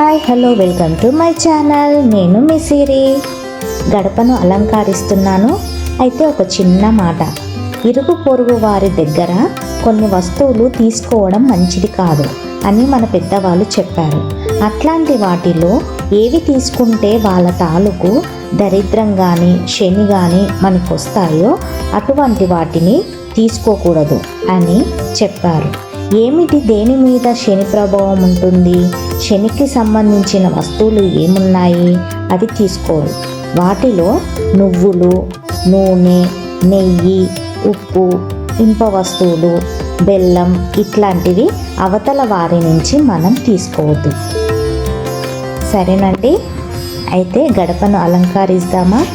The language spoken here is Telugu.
Hi hello welcome to my channel. నేను మీ సిరి. గడపను అలంకరిస్తున్నాను. అయితే ఒక చిన్న మాట. ఇరుగు పొరుగు వారి దగ్గర కొన్ని వస్తువులు తీసుకోవడం మంచిది కాదు అని మన పెద్దవాళ్ళు చెప్పారు. అట్లాంటి వాటిలో ఏవి తీసుకుంటే వాళ్ళ తాలూకు దరిద్రం కానీ శని కానీ మనకు వస్తాయో అటువంటి వాటిని తీసుకోకూడదు అని చెప్పారు. ఏమిటి దేని మీద శని ప్రభావం ఉంటుంది? శనికి సంబంధించిన వస్తువులు ఏమున్నాయి? అవి తీసుకోరు వాటిలో నువ్వులు నూనె నెయ్యి ఉప్పు ఇంప వస్తువులు బెల్లం ఇట్లాంటివి అవతల వారి నుంచి మనం తీసుకోవద్దు. సరేనండి? అయితే గడపను అలంకరిస్తామా